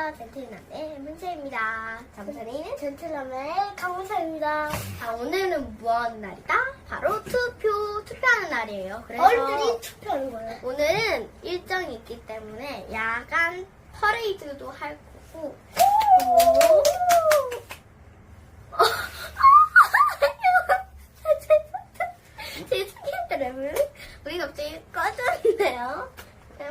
안녕하세요. 젠틀남의 문채입니다. 잠자리는 젠틀남의 강무사입니다. 자, 오늘은 무엇 날이다? 바로 투표, 투표하는 날이에요. 그래서 어른들이 투표하는 거예요. 오늘은 일정이 있기 때문에 야간 퍼레이드도 할 거고. 죄송해요, 여러분. 우리 갑자기. 그냥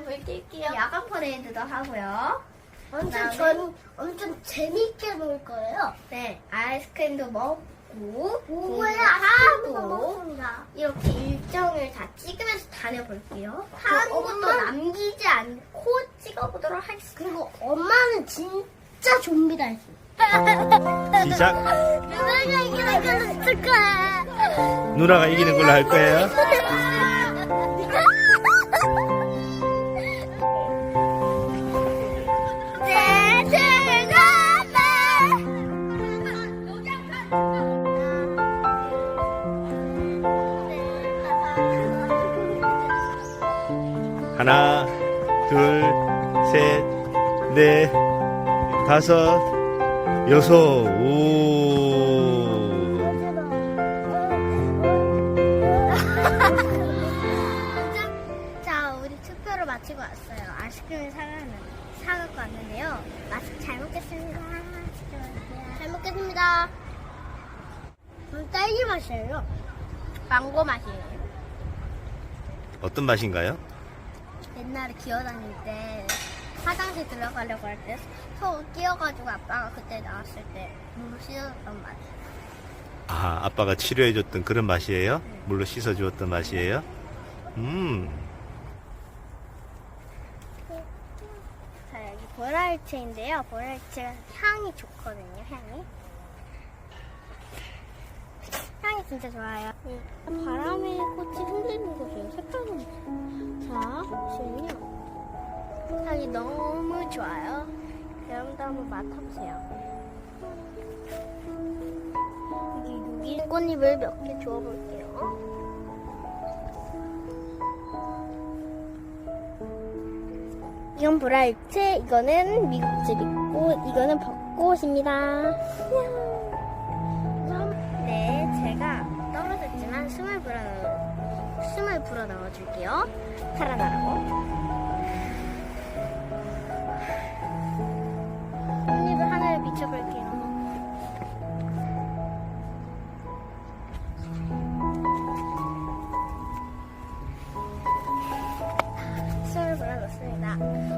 불 낄게요. 야간 퍼레이드도 하고요. 엄청? 전 엄청 재밌게 놀 거예요. 네, 아이스크림도 먹고, 공부하고, 아무도 먹습니다. 이렇게 일정을 다 찍으면서 다녀볼게요. 한그 곳도 엄마- 남기지 않고 찍어보도록 하겠습니다. 그리고 엄마는 진짜 좀비다 했어. 시작. 누나가 이기는 걸로 할 거예요. 하나, 둘, 셋, 넷, 다섯, 여섯, 오. 자, 우리 투표를 마치고 왔어요. 아이스크림을 사가는, 사갖고 왔는데요. 맛있게 잘 먹겠습니다. 잘 먹겠습니다. 음, 딸기 맛이에요. 망고 맛이에요. 어떤 맛인가요? 옛날에 기어다닐 때 화장실 들어가려고 할 때 속 끼어가지고 아빠가 그때 나왔을 때 물로 씻었던 맛. 아, 아빠가 치료해줬던 그런 맛이에요? 물로 씻어주었던 맛이에요? 음, 자 여기 보라일체인데요. 보라일체가 향이 좋거든요. 향이. 향이 진짜 좋아요. 바람에 꽃이 흔들리는 거죠. 색깔은 자 보시면요. 향이 너무 좋아요. 여러분도 한번 맡아보세요. 여기 여기 꽃잎을 몇 개 주워볼게요. 이건 보라일체, 이거는 미국집이고, 이거는 벚꽃입니다. 줄게요. 살아나라고. 꽃잎을 하나를 비춰볼게요. 숨을 불어 넣습니다.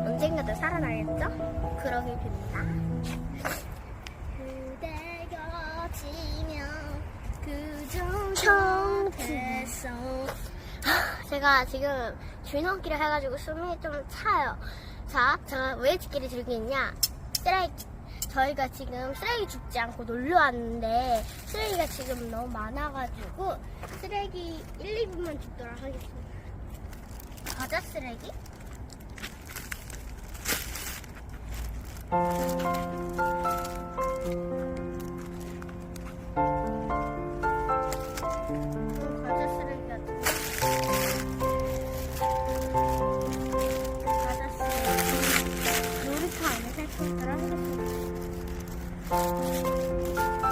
언젠가 또 살아나겠죠? 그러길 빕니다. 제가 지금 줄넘기를 해가지고 숨이 좀 차요. 자, 제가 왜 집기를 있냐? 쓰레기. 저희가 지금 쓰레기 줍지 않고 놀러 왔는데 쓰레기가 지금 너무 많아가지고 쓰레기 1, 2분만 줍도록 하겠습니다. 과자 쓰레기? Música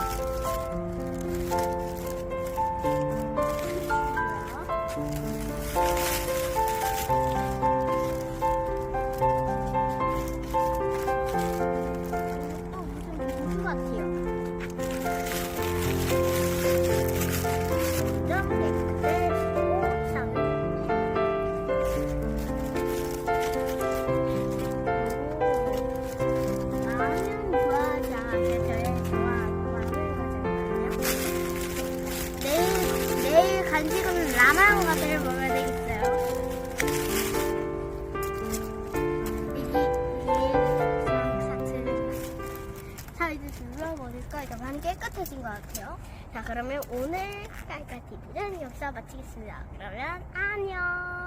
보니까 많이 깨끗해진 것 같아요. 자 그러면 오늘 깔깔TV는 여기서 마치겠습니다. 그러면 안녕.